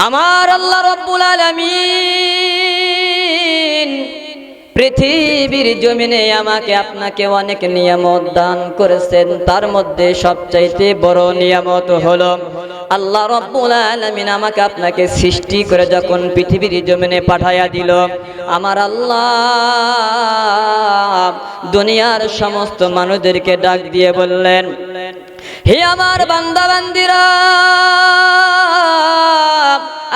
আমার আল্লাহ রব্বুল আলামিন পৃথিবীর জমিনে আমাকে আপনাকে অনেক নিয়ামত দান করেছেন। তার মধ্যে সবচাইতে বড় নিয়ামত হলো, আল্লাহ রব্বুল আলামিন আমাকে আপনাকে সৃষ্টি করে যখন পৃথিবীর জমিনে পাঠাইয়া দিল, আমার আল্লাহ দুনিয়ার সমস্ত মানুষদেরকে ডাক দিয়ে বললেন, হে আমার বান্দা বান্দিরা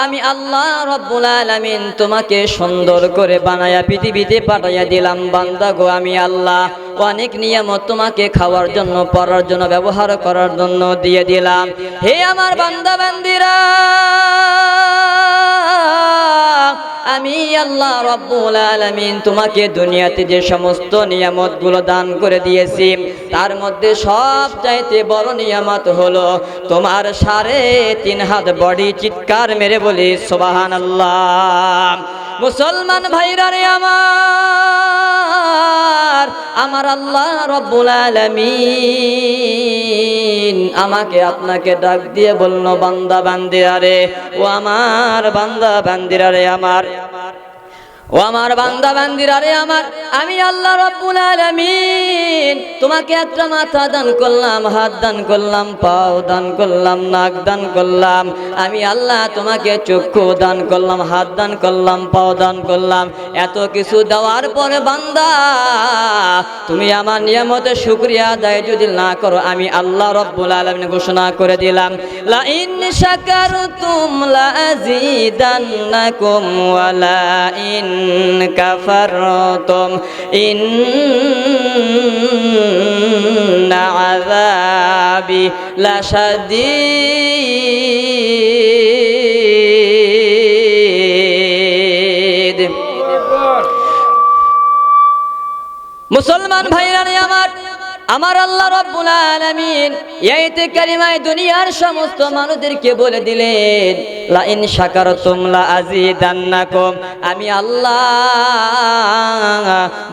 আমি আল্লাহ রব্বুল আলামিন তোমাকে সুন্দর করে বানায়া পৃথিবীতে পাঠাইয়া দিলাম, বান্দা গো আমি আল্লাহ। অনেক নিয়ামত তোমাকে খাওয়ার জন্য, পড়ার জন্য, ব্যবহার করার জন্য দিয়ে দিলাম। হে আমার বান্দা বান্দিরা আমি আল্লাহ রব্বুল আলামিন তোমাকে দুনিয়াতে যে সমস্ত নিয়ামতগুলো দান করে দিয়েছি, তার মধ্যে সব চাইতে বড় নিয়ামত হলো তোমার সাড়ে তিন হাত বডি চিৎকার মেরে বলি সোবাহান আল্লাহ মুসলমান ভাইরা রে আমার আমার আল্লাহ রব্বুল আলামিন। আমাকে আপনাকে ডাক দিয়ে বলল বান্দা বান্দিরা ও আমার বান্দা বান্দিরা আমার ও আমার বান্দা, বান্দিরা রে আমার, আমি আল্লাহ রব্বুল আলামিন। তোমাকে একটা মাথা দান করলাম, হাত দান করলাম, পাও দান করলাম, নাক দান করলাম। আমি আল্লাহ তোমাকে চক্ষু দান করলাম, হাত দান করলাম, পাও দান করলাম। এত কিছু দেওয়ার পরে বান্দা, তুমি আমার নিয়মতে শুক্রিয়া আদায় যদি না করো, আমি আল্লাহ রব্বুল আলামিন ঘোষণা করে দিলাম। লা ইন শাকারতুম লা আযীদান্নাকুম ওয়া লা ইন কাফারতুম ইন্না আযাবি লাশাদীদ মুসলমান ভাইরা নে আমার আমার আল্লাহ রব্বুল আলামিন এইতে কালিমায় দুনিয়ার সমস্ত মানুষদেরকে বলে দিলেন লা ইন শাকারতুম লা আযীদান্নাকুম আমি আল্লাহ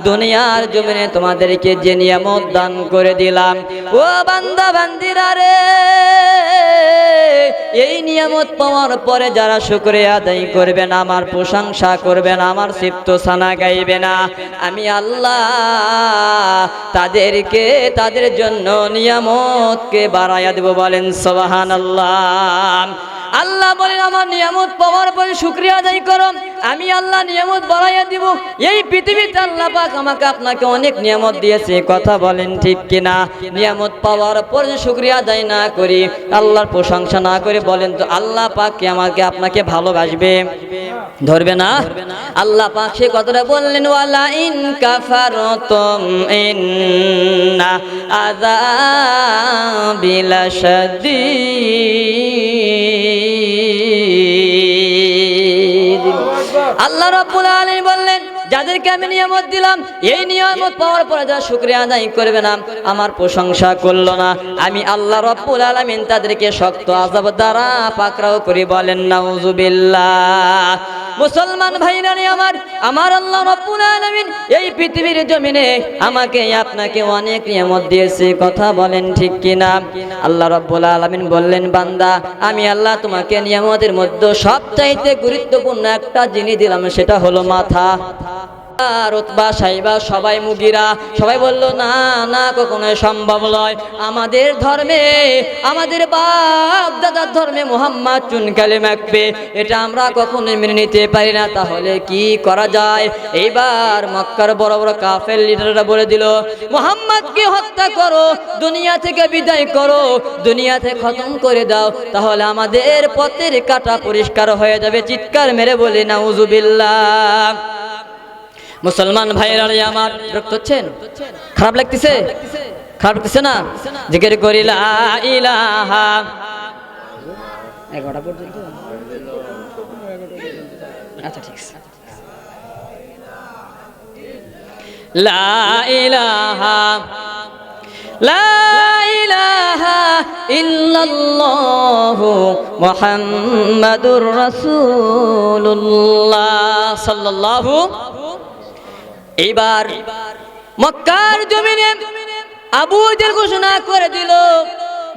দুনিয়ার জমিনে তোমাদেরকে যে নিয়ামত দান করে দিলাম। ও বান্দা, বান্দিরা রে, এই নিয়ামত পাওয়ার পরে যারা শুক্রিয়া আদায় করবেন আমার প্রশংসা করবেন আমার সিপ্ত সানা গাইবে না, আমি আল্লাহ তাদেরকে, তাদের জন্য নিয়ামতকে বাড়াইয়া দেব বলেন সোবাহান আল্লাহ আল্লাহ বলেন, আমার নিয়ামত পাওয়ার পরে শুক্রিয়া আদায় করো। আমি আল্লাহ নিয়ামত বাড়াইয়া দিব। এই পৃথিবীতে আল্লাহ পাক আমাকে আপনাকে অনেক নিয়ামত দিয়েছে। কথা বলেন ঠিক কিনা? নিয়ামত পাওয়ার পরে শুক্রিয়া আদায় না করি, আল্লাহর প্রশংসা না করে বলেন তো, আল্লাহ পাক কি আমাকে আপনাকে ভালোবাসবে? ধরবে না? আল্লাহ পাক সে কথাটা বললেন ওয়ালা ইন কাফারতুম ইন্না আযাবিলা শাদীদ আল্লাহ রাব্বুল আলামিন যাদেরকে আমি নিয়ামত দিলাম, এই নিয়ামত পাওয়ার পরে যারা শুকরিয়া আদায় করবে না, আমার প্রশংসা করল না। আমি আল্লাহ রাব্বুল আলামিন তাদেরকে শক্ত আযাব দ্বারা পাকড়াও করে বলেন, নাউজুবিল্লাহ। মুসলমান ভাইরা রে আমার আমার আল্লাহ রাব্বুল আলামিন এই পৃথিবীর জমিনে আমাকে, আপনাকে অনেক নিয়ামত দিয়েছে, কথা বলেন ঠিক কিনা? আল্লাহ রাব্বুল আলামিন বললেন, বান্দা, আমি আল্লাহ তোমাকে নিয়ামতের মধ্যে সবচাইতে গুরুত্বপূর্ণ একটা জিনিস দিলাম, সেটা হলো মাথা। রতবা সাইবা সবাই মুগিরা। সবাই বলল, না না, কখনোই সম্ভব নয়। আমাদের ধর্মে, আমাদের বাপ দাদার ধর্মে মোহাম্মদ চুনকালে মাখবে। এটা আমরা কখনোই মেনে নিতে পারি না। তাহলে কি করা যায়? এইবার মক্কার বড় বড় কাফের লিডাররা বলে দিল, মোহাম্মদকে হত্যা করো, দুনিয়া থেকে বিদায় করো দুনিয়া থেকে খতম করে দাও। তাহলে আমাদের পথের কাটা পরিষ্কার হয়ে যাবে। চিৎকার মেরে বলে, নাউজুবিল্লাহ। মুসলমান ভাইয়েরা আমার রক্ত হচ্ছেন? খারাপ লাগতেছে? খারাপ লাগতেছে না? জিজ্ঞেস করি, লা ইলাহা এগারোটা পর্যন্ত? আচ্ছা মুহাম্মাদুর এইবার মক্কার জমিনে আবু জেল ঘোষণা করে দিল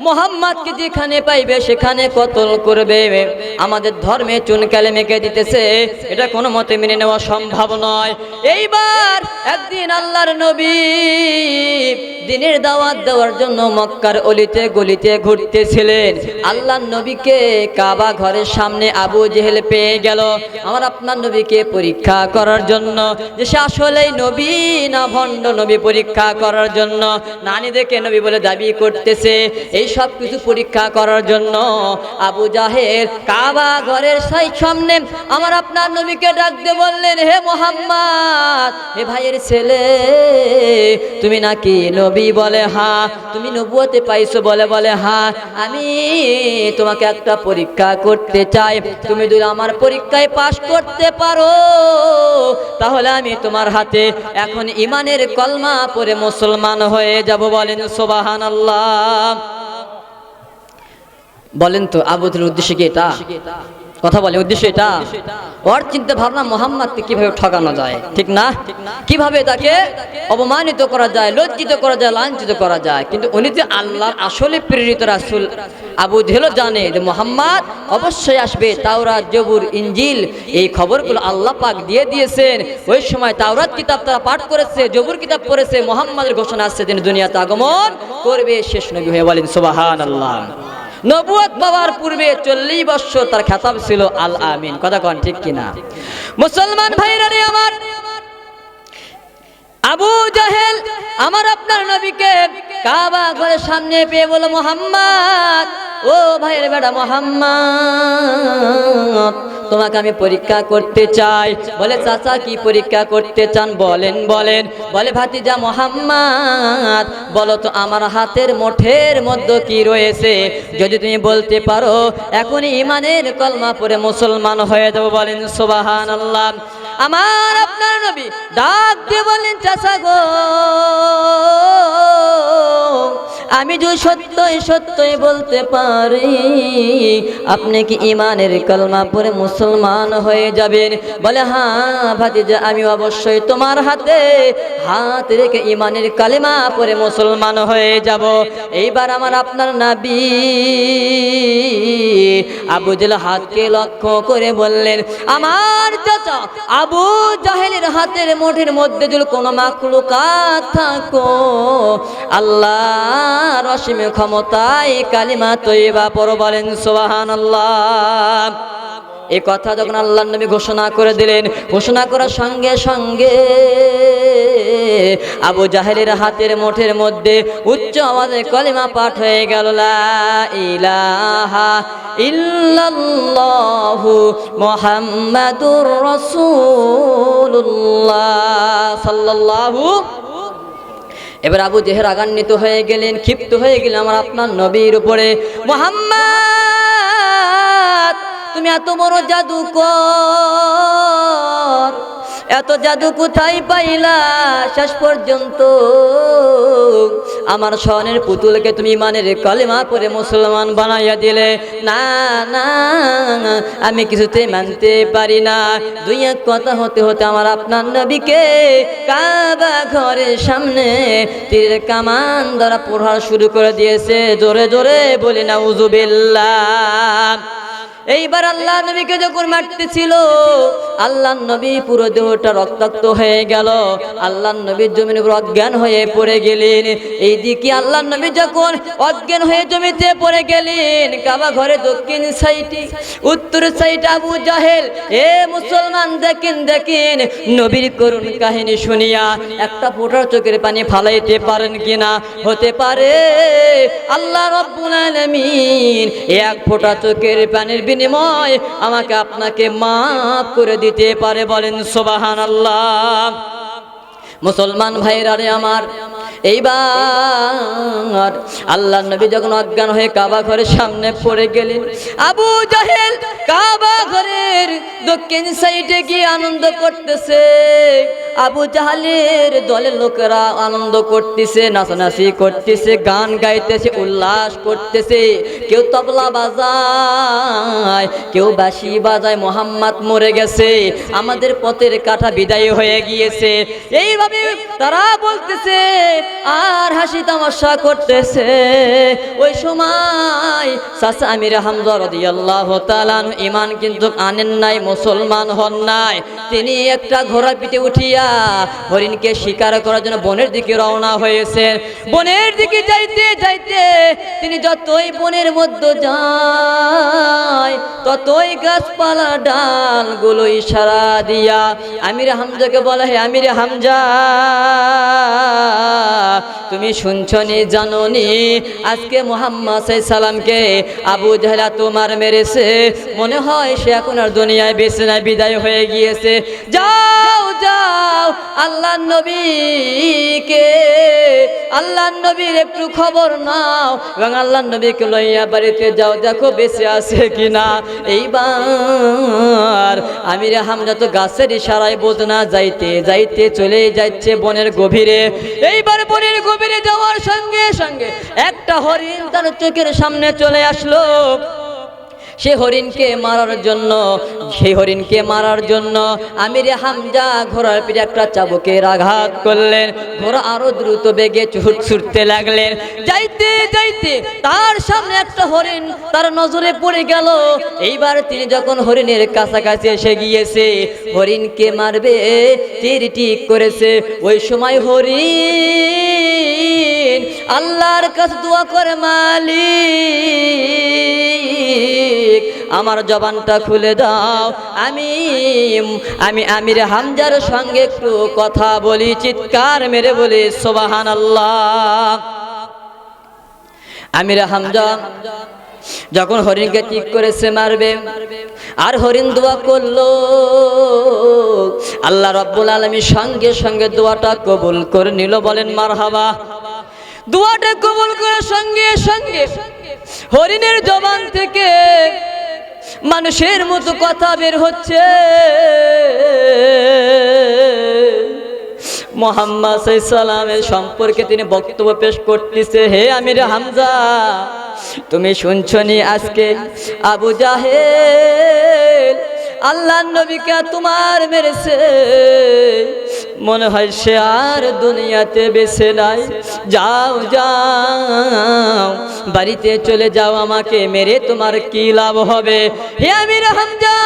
মোহাম্মদকে যেখানে পাইবে, সেখানে কতল করবে। আমাদের ধর্মে চুনকালে মেকে দিতেছে। এটা কোনো মতে মেনে নেওয়া সম্ভব নয়। এইবার একদিন আল্লাহর নবী দিনের দাওয়াত দেওয়ার জন্য মক্কার অলিতে গলিতে ঘুরতেছিলেন। আল্লাহর নবীকে কাবা ঘরের সামনে আবু জেহেল পেয়ে গেল। আমার আপনার নবীকে পরীক্ষা করার জন্য। যে সে আসলেই নবী না ভণ্ড নবী পরীক্ষা করার জন্য। নানি দেখে নবী বলে দাবি করতেছে। এই সব কিছু পরীক্ষা করার জন্য আবু জাহের কাবা ঘরের সাই সামনে আমার আপনার নবীকে ডাকতে বললেন, হে মোহাম্মদ, হে ভাইয়ের ছেলে, তুমি নাকি নবী? বলে, হা, তুমি নবুয়তে পাইছো? বলে বলে, হা, আমি তোমাকে একটা পরীক্ষা করতে চাই। তুমি যদি আমার পরীক্ষায় পাশ করতে পারো, তাহলে আমি তোমার হাতে এখন ইমানের কলমা পরে মুসলমান হয়ে যাব। বলেন সোবাহান আল্লাহ বলেন তো আবুদের উদ্দেশ্য কি এটা? কথা বলে উদ্দেশ্য এটা? ওর চিন্তা ভাবনা মোহাম্মদকে কীভাবে ঠকানো যায়, ঠিক না? কীভাবে তাকে অপমানিত করা যায়, লজ্জিত করা যায়, লাঞ্ছিত করা যায়? কিন্তু উনি যে আল্লাহর আসলে প্রেরিত রাসুল, আবু জেহেলও জানে যে মোহাম্মদ অবশ্যই আসবে। তাওরাত, জবুর ইঞ্জিল এই খবরগুলো আল্লাহ পাক দিয়ে দিয়েছেন। ওই সময় তাওরাত কিতাব তারা পাঠ করেছে, জবুর কিতাব পড়েছে, মোহাম্মদের ঘোষণা আসছে তিনি দুনিয়াতে আগমন করবে, শেষ নবী হয়ে বলেন সুবাহান আল্লাহ নবুয়ত পাওয়ার পূর্বে চল্লিশ বছর তার খেতাব ছিল আল আমিন। কথা কন, ঠিক কিনা? মুসলমান ভাইরা রে আমার, আবু জাহেল, আমার আপনার নবীকে কাবা ঘরের সামনে পেয়ে বলো মোহাম্মদ, ও ভাইয়ের বেটা মোহাম্মদ, তোমাকে আমি পরীক্ষা করতে চাই। বলে, চাচা, কি পরীক্ষা করতে চান? বলেন বলেন। বলে, ভাতিজা মোহাম্মদ, বলো তো আমার হাতের মুঠের মধ্যে কি রয়েছে? যদি তুমি বলতে পারো এখন ইমানের কলমা পরে মুসলমান হয়ে যাব। বলেন সুবাহান আল্লাহ আমার আপনার নবী ডাক দিয়ে বলেন চাচা গো, আমি যদি সত্যই সত্যই বলতে পারি, আপনি কি ইমানের কলমা পরে মুসলমান হয়ে যাবেন? বলে হ্যাঁ ভাতিজা, আমি অবশ্যই তোমার হাতে হাত রেখে ইমানের কালিমা পরে মুসলমান হয়ে যাব। এইবার আমার আপনার নাবি আবু জেল হাতকে লক্ষ্য করে বললেন, আমার চাচা আবু জাহেলের হাতের মোঠের মধ্যে যদি কোনো মাকলুকাত থাকো আল্লাহ রসিম ক্ষমতায় কালিমা তৈবা পর বলেন সোহান আল্লাহ এই কথা যখন আল্লাহ নবী ঘোষণা করে দিলেন, ঘোষণা করার সঙ্গে সঙ্গে আবু জাহেলের হাতের মুঠের মধ্যে উচ্চ আওয়াজে কলিমা পাঠ হয়ে গেল ইলাহা ইল্লাল্লাহু মুহাম্মাদুর রাসূলুল্লাহ। সাল্লাল্লাহু এবার আবু জেহের আগান্বিত হয়ে গেলেন, ক্ষিপ্ত হয়ে গেলেন, আমার আপনার নবীর উপরে মোহাম্মদ তুমি এত বড় জাদু কর এত জাদু কোথায় পাইলা শেষ পর্যন্ত? আমার সনের পুতুলকে তুমি ইমানের কলেমা করে মুসলমান বানাইয়া দিলে। না না, আমি কিছুতে মানতে পারি না। দুই এক কথা হতে হতে আমার আপনার নবীকে কাবা ঘরের সামনে তীরের কামান দ্বারা প্রহার শুরু করে দিয়েছে। জোরে জোরে বলি না উজুবিল্লাহ এইবার আল্লাহ নবীকে যখন মারতেছিল, আল্লাহ নবী পুরো দেহটা রক্তাক্ত হয়ে গেল। আল্লাহ নবীর জমির উপর অজ্ঞান হয়ে পড়ে গেলেন। এইদিকে আল্লাহ নবী যখন অজ্ঞান হয়ে জমিতে পড়ে গেলেন, কাবা ঘরে দক্ষিণ সাইডে, উত্তর সাইড আবু জাহেল, এ মুসলমান, দেখেন দেখেন, নবীর করুণ কাহিনী শুনিয়া একটা ফোটার চোখের পানি ফালাইতে পারেন কিনা? হতে পারে, আল্লাহ রব্বুল আলামিন, এক ফোঁটা চোখের পানির বিনিময় আমাকে আপনাকে মাফ করে দিতে পারে বলেন সোবাহান আল্লাহ মুসলমান ভাইরা রে আমার, এইবার আল্লাহ নবী যখন অজ্ঞান হয়ে কাবা ঘরের সামনে পড়ে গেলেন, আবু জাহেল কাবা ঘরের দক্ষিণ সাইডে গিয়ে আনন্দ করতেছে। আবু জাহালের দলের লোকেরা আনন্দ করতেছে, নাচানাচি করতেছে, গান গাইতেছে, উল্লাস করতেছে। কেউ তবলা বাজায়, কেউ বাঁশি বাজায়, মোহাম্মদ মরে গেছে, আমাদের পথের কাঠা বিদায় হয়ে গিয়েছে। এইভাবে তারা বলতেছে, আর হাসি তামাশা করতেছে। ওই সময় চাচা আমির হামজা রাদিয়াল্লাহু ঈমান কিন্তু আনেন নাই, মুসলমান হন নাই। তিনি একটা ঘোড়া পিঠে উঠিয়া হরিণকে শিকার করার জন্য বনের দিকে রওনা হয়েছেন বনের দিকে যাইতে যাইতে তিনি যতই বনের মধ্যে যায়, ততই গাছপালা, ডালগুলো ইশারা দিয়া, আমির হামজাকে বলা, হে আমির হামজা, তুমি শুনছনি, জাননি, আজকে মোহাম্মদ সালামকে আবু জাহেলা তোমার মেরেছে। মনে হয় সে এখন আর দুনিয়ায় বেঁচে নাই, বিদায় হয়ে গিয়েছে। যাও যাও আল্লাহ নবীকে, আল্লাহ নবীর একটু খবর নাও এবং আল্লাহ নবীকে লইয়া বাড়িতে যাও, দেখো বেঁচে আছে কিনা। এইবার আমির হামজা তো গাছের ইশারায় বোঝ না যাইতে যাইতে চলে যাচ্ছে বনের গভীরে। এইবার বনের গভীরে যাওয়ার সঙ্গে সঙ্গে একটা হরিণ তার চোখের সামনে চলে আসলো। সে হরিণকে মারার জন্য সেই হরিণকে মারার জন্য আমির হামজা ঘোড়ার পিঠে একটা চাবুকের আঘাত করলেন। ঘোড়া আরও দ্রুত বেগে ছুট ছুটতে লাগলেন। যাইতে যাইতে, তার সামনে একটা হরিণ তার নজরে পড়ে গেল। এইবার তিনি যখন হরিণের কাছাকাছি এসে গিয়েছে, হরিণকে মারবে তীর ঠিক করেছে। ওই সময় হরিণ আল্লাহর কাছে দোয়া করে, মালিক। আমার জবানটা খুলে দাও। আমি আমি আমির হামজার সঙ্গে একটু কথা বলি, চিৎকার মেরে বলি সোবাহান আল্লাহ আমির হামজা যখন হরিণকে ঠিক করেছে মারবে, আর হরিণ দোয়া করল, আল্লাহ রব্বুল আলমী সঙ্গে সঙ্গে দোয়াটা কবুল করে নিল, বলেন মার হাবা দোয়াটা কবুল করার সঙ্গে সঙ্গে হরিণের জবান থেকে মানুষের মতো কথা বের হচ্ছে। মোহাম্মদ সালামের সম্পর্কে তিনি বক্তব্য পেশ করতেছে, হে আমির হামজা, তুমি শুনছনি আজকে আবু জাহেল? আল্লাহ নবীকে তোমার মেরেছে। মনে হয় সে আর দুনিয়াতে বেছে নাই। যাও যাও, বাড়িতে চলে যাও আমাকে মেরে, তোমার কি লাভ হবে? হে আমির হামজা,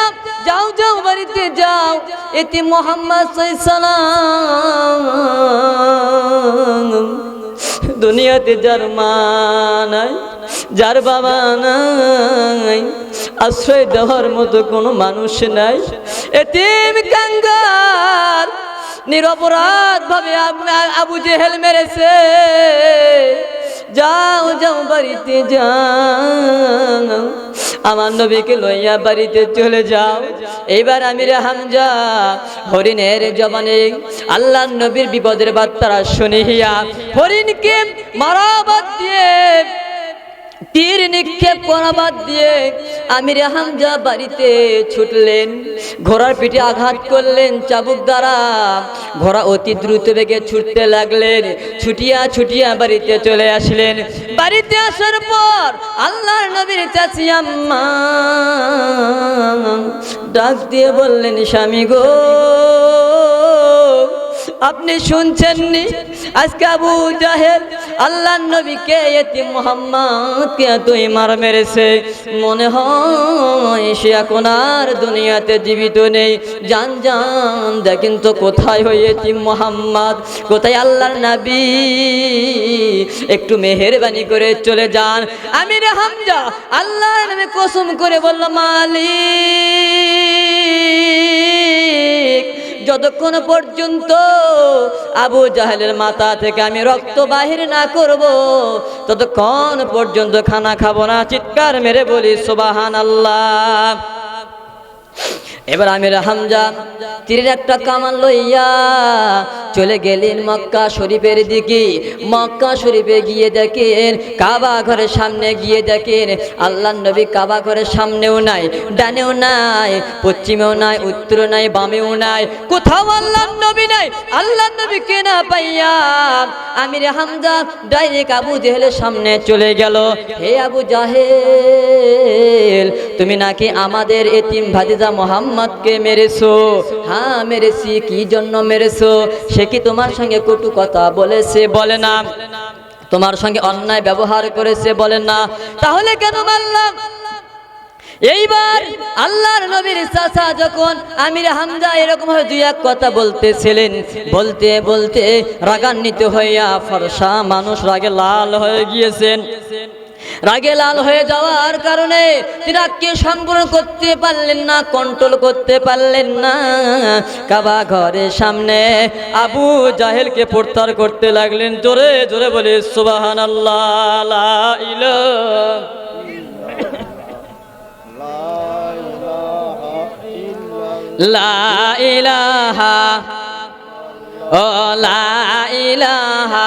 যাও যাও, বাড়িতে যাও। এতে মোহাম্মদ সালাম দুনিয়াতে যার মা নাই, যার বাবা নাই, আশ্রয় দেওয়ার মতো কোনো মানুষ নাই। এতিম কাঙ্গাল নিরপরাধ ভাবে আবু জেহেল মেরেছে। যাও যাও, বাড়িতে যাও। আমার নবীকে লইয়া বাড়িতে চলে যাও। এইবার আমির হামজা হরিণের জবানে আল্লাহ নবীর বিপদের বার্তারা শুনিয়া, হরিণকে মারা বাদ দিয়ে তীর নিক্ষেপ করা বাদ দিয়ে আমির হামজা বাড়িতে ছুটলেন। ঘোড়ার পিঠে আঘাত করলেন চাবুক দ্বারা। ঘোড়া অতি দ্রুত বেগে ছুটতে লাগলেন, ছুটিয়া ছুটিয়া বাড়িতে চলে আসলেন। বাড়িতে আসার পর আল্লাহর নবীর চাচি আম্মা ডাক দিয়ে বললেন, স্বামী গো, আপনি শুনছেননি? আজকে আবু জাহেল আল্লাহ নবীকে এতি মোহাম্মদকে তুই মার মেরেছে। মনে হয় সে এখন আর দুনিয়াতে জীবিত নেই। জান জান দেখেন তো কোথায় হয়ে হয়েছি মোহাম্মদ, কোথায় আল্লাহর নবী। একটু মেহেরবানি করে চলে যান। আমি রে হামজা আল্লাহ নামে কসম করে বলল, মালিক। যতক্ষণ পর্যন্ত আবু জাহেলের মাথা থেকে আমি রক্ত বাহির না করব, ততক্ষণ পর্যন্ত খানা খাব না। চিৎকার মেরে বলি সোবাহান আল্লাহ এবার আমির হামজা তীরের একটা কামান লইয়া চলে গেলেন মক্কা শরীফের দিকে। মক্কা শরীফে গিয়ে দেখেন, কাবা ঘরের সামনে গিয়ে দেখেন আল্লাহ নবী কাবা ঘরের সামনেও নাই, ডানেও নাই, পশ্চিমেও নাই উত্তর নাই, বামেও নাই। কোথাও আল্লাহ নবী নাই আল্লাহ নবী কে না পাইয়া আমির হামজা ডাইরেক্ট আবু জেহেলের সামনে চলে গেল। হে আবু জাহেল, তুমি নাকি আমাদের এতিম ভাতিজা মোহাম্মদকে মেরেছো? হ্যাঁ মেরেছি, কি জন্য মেরেছো? সে কি তোমার সঙ্গে কটু কথা বলেছে? বলে না। তোমার সঙ্গে অন্যায় ব্যবহার করেছে? বলে না। তাহলে কেন মারলাম এইবার আল্লাহর নবীর চাচা যখন আমির হামজা এরকম ভাবে দুই এক কথা বলতেছিলেন, বলতে বলতে রাগান্বিত হইয়া ফরসা মানুষ রাগে লাল হয়ে গিয়েছেন। রাগে লাল হয়ে যাওয়ার কারণে তিনাকে সংগ্রহ করতে পারলেন না, কন্ট্রোল করতে পারলেন না। কাবা ঘরের সামনে আবু জাহেলকে প্রত্যার করতে লাগলেন, জোরে জোরে বলে সুবাহান লা ইলাহা ও লা ইলাহা